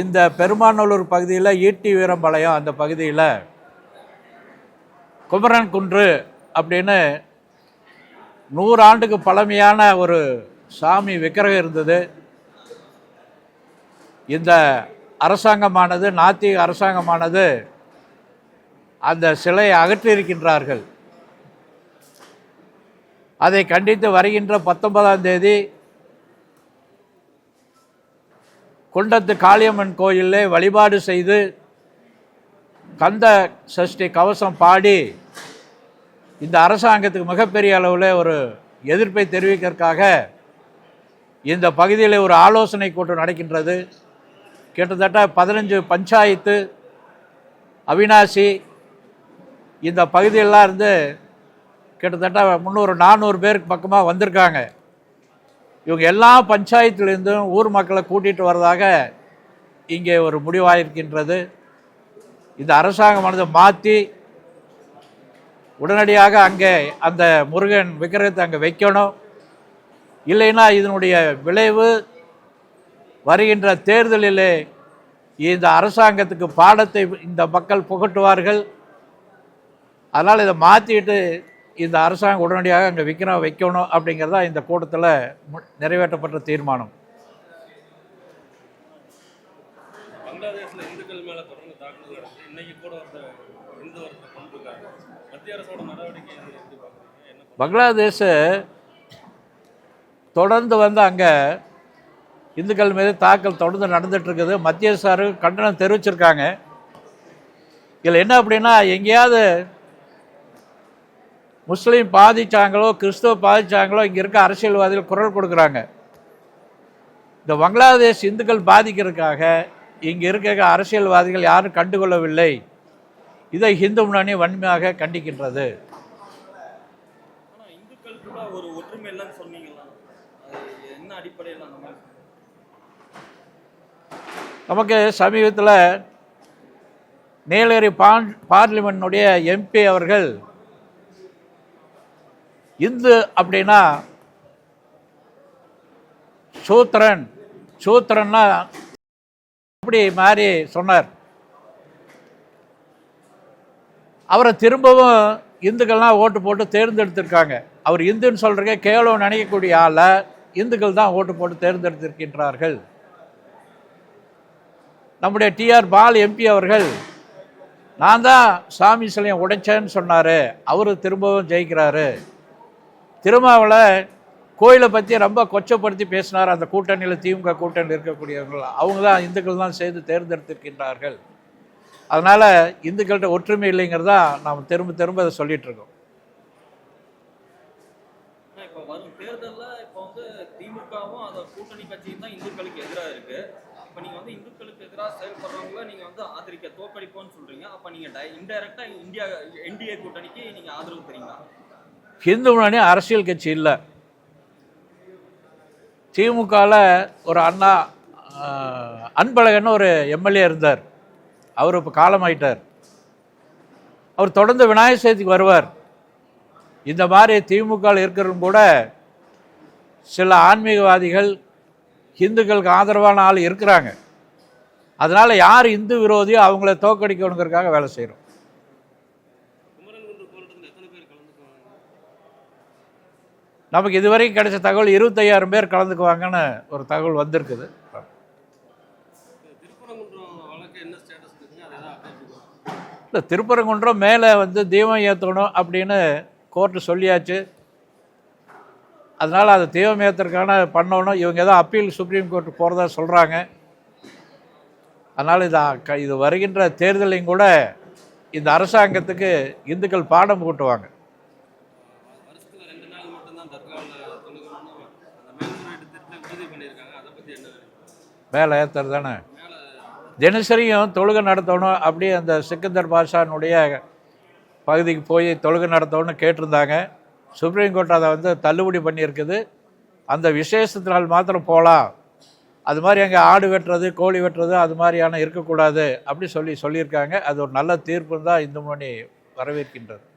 இந்த பெருமாநல்லூர் பகுதியில் ஈட்டி வீரம்பாளையம் அந்த பகுதியில் குமரன் குன்று அப்படின்னு நூறு ஆண்டுக்கு பழமையான ஒரு சாமி விக்கிரகம் இருந்தது. இந்த அரசாங்கமானது நாத்திக அரசாங்கமானது அந்த சிலையை அகற்றியிருக்கின்றார்கள். அதை கண்டித்து வருகின்ற பத்தொன்பதாம் தேதி குண்டத்து காளியம்மன் கோயிலில் வழிபாடு செய்து கந்த சஷ்டி கவசம் பாடி இந்த அரசாங்கத்துக்கு மிகப்பெரிய அளவில் ஒரு எதிர்ப்பை தெரிவிக்கிறதுக்காக இந்த பகுதியில் ஒரு ஆலோசனை கூட்டம் நடக்கின்றது. கிட்டத்தட்ட பதினஞ்சு பஞ்சாயத்து அவினாசி இந்த பகுதியெல்லாம் இருந்து கிட்டத்தட்ட முந்நூறு நானூறு பேருக்கு பக்கமாக வந்திருக்காங்க. இவங்க எல்லா பஞ்சாயத்துலேருந்தும் ஊர் மக்களை கூட்டிகிட்டு வர்றதாக இங்கே ஒரு முடிவாயிருக்கின்றது. இந்த அரசாங்கமானது மாற்றி உடனடியாக அங்கே அந்த முருகன் விக்கிரகத்தை அங்கே வைக்கணும். இல்லைன்னா இதனுடைய விளைவு வருகின்ற தேர்தலிலே இந்த அரசாங்கத்துக்கு பாடத்தை இந்த மக்கள் புகட்டுவார்கள். அதனால் இதை மாற்றிட்டு இந்த அரசாங்கம் உடனடியாக அங்கே விற்கணும் வைக்கணும் அப்படிங்கிறது இந்த கூட்டத்தில் நிறைவேற்றப்பட்ட தீர்மானம். பங்களாதேஷ் தொடர்ந்து வந்து அங்கே இந்துக்கள் மீது தாக்கல் தொடர்ந்து நடந்துட்டு இருக்குது மத்திய சார் கண்டனம் தெரிவிச்சிருக்காங்க. இதில் என்ன அப்படின்னா எங்கேயாவது முஸ்லீம் பாதிச்சாங்களோ கிறிஸ்துவ பாதிச்சாங்களோ இங்கே இருக்க அரசியல்வாதிகள் குரல் கொடுக்குறாங்க. இந்த பங்களாதேஷ் இந்துக்கள் பாதிக்கிறதுக்காக இங்கே இருக்க அரசியல்வாதிகள் யாரும் கண்டுகொள்ளவில்லை. இதை இந்து முன்னணி வன்மையாக கண்டிக்கின்றது. நமக்கு சமீபத்தில் நீலகிரி பான் பார்லிமெண்ட்டுடைய எம்பி அவர்கள் இந்து அப்படின்னா சூத்திரன் சூத்திரன்னா அப்படி மாறி சொன்னார். அவரை திரும்பவும் இந்துக்கள்லாம் ஓட்டு போட்டு தேர்ந்தெடுத்திருக்காங்க. அவர் இந்துன்னு சொல்கிறக்க கேவலம் நினைக்கக்கூடிய ஆளை இந்துக்கள் தான் ஓட்டு போட்டு தேர்ந்தெடுத்திருக்கின்றார்கள். நம்முடைய டிஆர் பால் எம்பி அவர்கள் நான் தான் சாமி சிலையை உடைச்சேன்னு சொன்னார். அவர் திரும்பவும் ஜெயிக்கிறாரு. திருமாவில் கோயிலை பற்றி ரொம்ப கொச்சப்படுத்தி பேசினார். அந்த கூட்டணியில் திமுக கூட்டணியில் இருக்கக்கூடியவர்கள். அவங்க தான் இந்துக்கள் தான் செய்து தேர்ந்தெடுத்திருக்கின்றார்கள். அதனால் இந்துக்கள்கிட்ட ஒற்றுமை இல்லைங்கிறதா நாம் திரும்ப திரும்ப அதை சொல்லிகிட்ருக்கோம் இப்போ வரும் தேர்தலில் இப்போ வந்து திமுகவும் அந்த கூட்டணி கட்சியும் தான் இந்துக்களுக்கு எதிராக இருக்கு. இப்போ நீங்கள் வந்து இந்துக்களுக்கு எதிராக செயல்படுறவங்கள நீங்கள் வந்து ஆதரிக்க தோற்கடிப்போம்னு சொல்றீங்க. அப்போ நீங்கள் இன்டைரக்டா இந்தியா என்டிஏ கூட்டணிக்கு நீங்கள் ஆதரவு தரீங்களா? ஹிந்து முன்னணி அரசியல் கட்சி இல்லை. திமுகவில் ஒரு அண்ணா அன்பழகன் ஒரு எம்எல்ஏ இருந்தார். அவர் இப்போ காலமாயிட்டார். அவர் தொடர்ந்து விநாயகர் சதுர்த்திக்கு வருவார். இந்த மாதிரி திமுகவில் இருக்கிறவங்க கூட சில ஆன்மீகவாதிகள் இந்துக்களுக்கு ஆதரவான ஆள் இருக்கிறாங்க. அதனால் யார் இந்து விரோதியோ அவங்கள தோக்கடிக்கணுங்கிறதுக்காக வேலை செய்கிறோம் குமரன் குன்று போராட்டத்தில் எத்தனை பேர் கலந்துக்குவாங்க நமக்கு இதுவரைக்கும் கிடைச்ச தகவல் இருபத்தையாயிரம் பேர் கலந்துக்குவாங்கன்னு ஒரு தகவல் வந்திருக்குது. இல்லை திருப்பரங்குன்றம் மேலே வந்து தீபம் ஏற்றணும் அப்படின்னு கோர்ட்டு சொல்லியாச்சு. அதனால் அது தீபம் ஏற்றுறதுக்கான பண்ணணும். இவங்க ஏதோ அப்பீல் சுப்ரீம் கோர்ட்டு போகிறதா சொல்கிறாங்க அதனால் இது க- இது வருகின்ற தேர்தலையும் கூட இந்த அரசாங்கத்துக்கு இந்துக்கள் பாடம் கூட்டுவாங்க. மேலே ஏற்றுறது தானே? தினசரியும் தொழுகை நடத்தணும். அப்படி அந்த சிக்கந்தர் பாஷானுடைய பகுதிக்கு போய் தொழுகை நடத்தணும்னு கேட்டிருந்தாங்க. சுப்ரீம் கோர்ட் அதை வந்து தள்ளுபடி பண்ணியிருக்குது. அந்த விசேஷத்தினால் மாத்திரம் போகலாம். அது மாதிரி அங்கே ஆடு வெட்டுறது கோழி வெட்டுறது அது மாதிரியான இருக்கக்கூடாது. அப்படி சொல்லி சொல்லியிருக்காங்க. அது ஒரு நல்ல தீர்ப்புன்னு தான் இந்து மணி வரவேற்கின்றது.